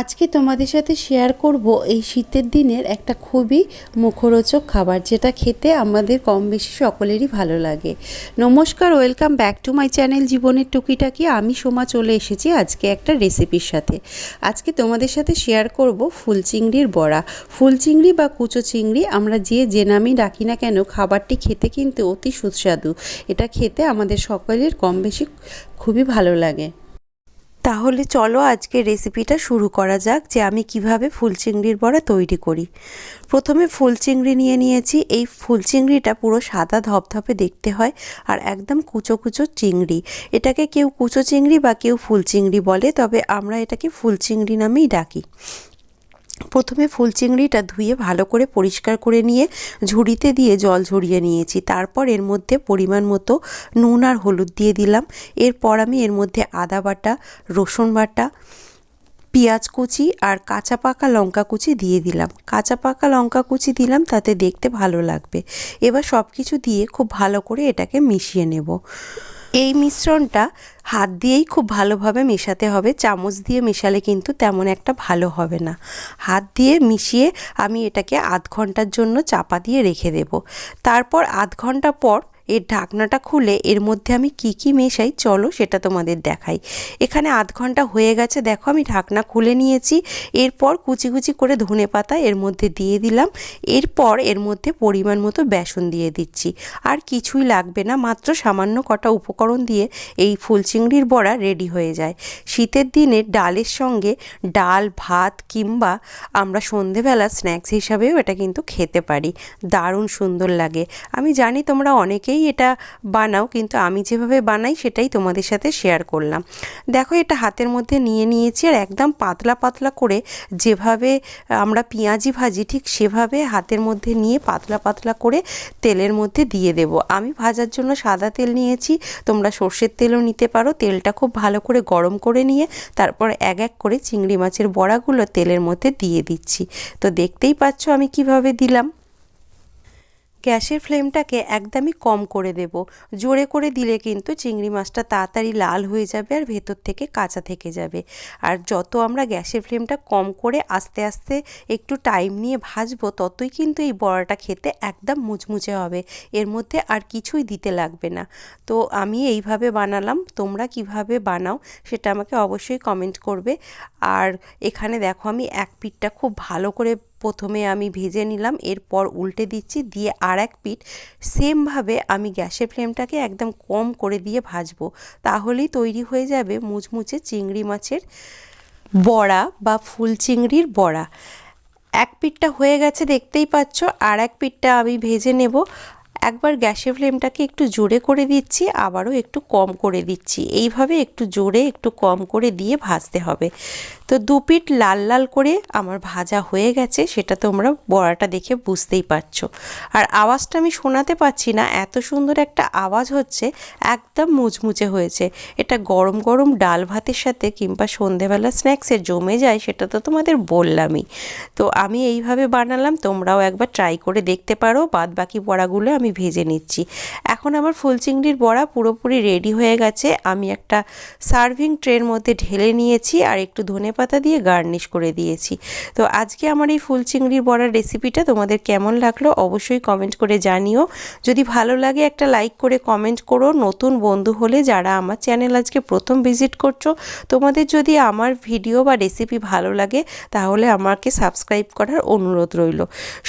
আজকে তোমাদের সাথে শেয়ার করব এই শীতের দিনের একটা খুবই মুখরোচক খাবার, যেটা খেতে আমাদের কম বেশি সকলেরই ভালো লাগে। নমস্কার welcome back to my channel জীবনের টুকিটাকি। আমি সোমা চলে এসেছি আজকে একটা রেসিপির সাথে। আজকে তোমাদের সাথে শেয়ার করব ফুল চিংড়ির বড়া। ফুল চিংড়ি বা কুচো চিংড়ি, আমরা যে যে নামই ডাকি না কেন, খাবারটি খেতে কিন্তু অতি সুস্বাদু। এটা খেতে আমাদের সকলের কম বেশি খুবই ভালো লাগে। তাহলে চলো আজকে রেসিপিটা শুরু করা যাক যে আমি কীভাবে ফুল চিংড়ির বড়া তৈরি করি। প্রথমে ফুল চিংড়ি নিয়ে নিয়েছি। এই ফুল চিংড়িটা পুরো সাদা ধপধপে দেখতে হয় আর একদম কুচো কুচো চিংড়ি। এটাকে কেউ কুচো চিংড়ি বা কেউ ফুল চিংড়ি বলে, তবে আমরা এটাকে ফুল চিংড়ি নামেই ডাকি। প্রথমে ফুল চিংড়িটা ধুয়ে ভালো করে পরিষ্কার করে নিয়ে ঝুড়িতে দিয়ে জল ঝরিয়ে নিয়েছি। তারপর এর মধ্যে পরিমাণ মতো নুন আর হলুদ দিয়ে দিলাম। এরপর আমি এর মধ্যে আদা বাটা, রসুন বাটা, পেঁয়াজ কুচি আর কাঁচা পাকা লঙ্কা কুচি দিয়ে দিলাম। কাঁচা পাকা লঙ্কা কুচি দিলাম, তাতে দেখতে ভালো লাগবে। এবার সব কিছু দিয়ে খুব ভালো করে এটাকে মিশিয়ে নেব। এই মিশ্রণটা হাত দিয়েই খুব ভালোভাবে মেশাতে হবে। চামচ দিয়ে মেশালে কিন্তু তেমন একটা ভালো হবে না। হাত দিয়ে মিশিয়ে আমি এটাকে আধ ঘণ্টার জন্য চাপা দিয়ে রেখে দেব। তারপর আধ ঘণ্টা পর এর ঢাকনাটা খুলে এর মধ্যে আমি কি কি মেশাই, চলো সেটা তোমাদের দেখাই। এখানে আধ ঘণ্টা হয়ে গেছে, দেখো আমি ঢাকনা খুলে নিয়েছি। এরপর কুচি কুচি করে ধনে পাতা এর মধ্যে দিয়ে দিলাম। এরপর এর মধ্যে পরিমাণ মতো বেসন দিয়ে দিচ্ছি। আর কিছুই লাগবে না, মাত্র সামান্য কটা উপকরণ দিয়ে এই ফুলচিংড়ির বড়া রেডি হয়ে যায়। শীতের দিনে ডালের সঙ্গে ডাল, ভাত কিংবা আমরা সন্ধেবেলা স্ন্যাক্স হিসাবেও এটা কিন্তু খেতে পারি। দারুণ সুন্দর লাগে। আমি জানি তোমরা অনেকেই এটা বানাও, কিন্তু আমি যেভাবে বানাই সেটাই তোমাদের সাথে শেয়ার করলাম। দেখো এটা হাতের মধ্যে নিয়ে নিয়েছি আর একদম পাতলা পাতলা করে যেভাবে আমরা পেঁয়াজি ভাজি ঠিক সেভাবে হাতের মধ্যে নিয়ে পাতলা পাতলা করে তেলের মধ্যে দিয়ে দেব। আমি ভাজার জন্য সাদা তেল নিয়েছি, তোমরা সর্ষের তেলও নিতে পারো। তেলটা খুব ভালো করে গরম করে নিয়ে তারপর এক এক করে চিংড়ি মাছের বড়াগুলো তেলের মধ্যে দিয়ে দিচ্ছি। তো দেখতেই পাচ্ছ আমি কীভাবে দিলাম। গ্যাসের ফ্লেমটাকে একদমই কম করে দেব। জোরে করে দিলে কিন্তু চিংড়ি মাছটা তাড়াতাড়ি লাল হয়ে যাবে আর ভেতর থেকে কাঁচা থেকে যাবে। আর যত আমরা গ্যাসের ফ্লেমটা কম করে আস্তে আস্তে একটু টাইম নিয়ে ভাজবো, ততই কিন্তু এই বড়াটা খেতে একদম মুচমুচে হবে। এর মধ্যে আর কিছুই দিতে লাগবে না। তো আমি এইভাবে বানালাম। তোমরা কীভাবে বানাও সেটা আমাকে অবশ্যই কমেন্ট করবে। আর এখানে দেখো আমি এক পিঠটা খুব ভালো করে প্রথমে আমি ভেজে নিলাম, এরপর উল্টে দিচ্ছি, দিয়ে আর এক পিঠ সেমভাবে আমি গ্যাসের ফ্লেমটাকে একদম কম করে দিয়ে ভাজবো। তাহলেই তৈরি হয়ে যাবে মুচমুচে চিংড়ি মাছের বড়া বা ফুল চিংড়ির বড়া। এক পিঠটা হয়ে গেছে, দেখতেই পাচ্ছ আর এক পিঠটা আমি ভেজে নেব। একবার গ্যাসের ফ্লেমটাকে একটু জোরে করে দিচ্ছি, আবারও একটু কম করে দিচ্ছি। এইভাবে একটু জোরে, একটু কম করে দিয়ে ভাজতে হবে। তো দু পিঠ লাল লাল করে আমার ভাজা হয়ে গেছে, সেটা তোমরা বড়াটা দেখে বুঝতেই পারছ। আর আওয়াজটা আমি শোনাতে পাচ্ছি না, এত সুন্দর একটা আওয়াজ হচ্ছে, একদম মুচমুচে হয়েছে। এটা গরম গরম ডাল ভাতের সাথে কিংবা সন্ধেবেলা স্ন্যাক্সে জমে যায়, সেটা তো তোমাদের বললামই। তো আমি এইভাবে বানালাম, তোমরাও একবার ট্রাই করে দেখতে পারো বাদ বাকি বড়াগুলো আমি ভেজে নিচ্ছি। এখন আমার ফুল চিংড়ির বড়া পুরোপুরি রেডি হয়ে গেছে। আমি একটা সার্ভিং ট্রের মধ্যে ঢেলে নিয়েছি আর একটু ধনে পাতা দিয়ে গার্নিশ করে দিয়েছি। তো আজকে আমার এই ফুল চিংড়ির বড়ার রেসিপিটা তোমাদের কেমন লাগল অবশ্যই কমেন্ট করে জানিও। যদি ভালো লাগে একটা লাইক করে কমেন্ট করো। নতুন বন্ধু হলে যারা আমার চ্যানেল আজকে প্রথম ভিজিট করছ, তোমাদের যদি আমার ভিডিও বা রেসিপি ভালো লাগে, তাহলে আমাকে সাবস্ক্রাইব করার অনুরোধ রইল।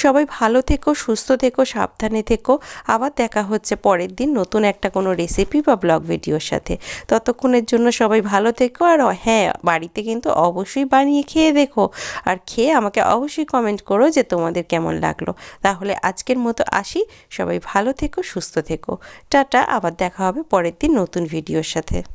সবাই ভালো থেকো, সুস্থ থেকো, সাবধানে থেকো। আবার দেখা হচ্ছে পরের দিন নতুন একটা কোনো রেসিপি বা ব্লগ ভিডিওর সাথে। ততক্ষণের জন্য সবাই ভালো থেকো আর হ্যাঁ বাড়িতে কিন্তু অবশ্যই বানিয়ে খেয়ে দেখো। আর খেয়ে আমাকে অবশ্যই কমেন্ট করো যে তোমাদের কেমন লাগল। তাহলে আজকের মতো আসি। সবাই ভালো থেকো, সুস্থ থেকো। টাটা, আবার দেখা হবে পরের দিন নতুন ভিডিওর সাথে।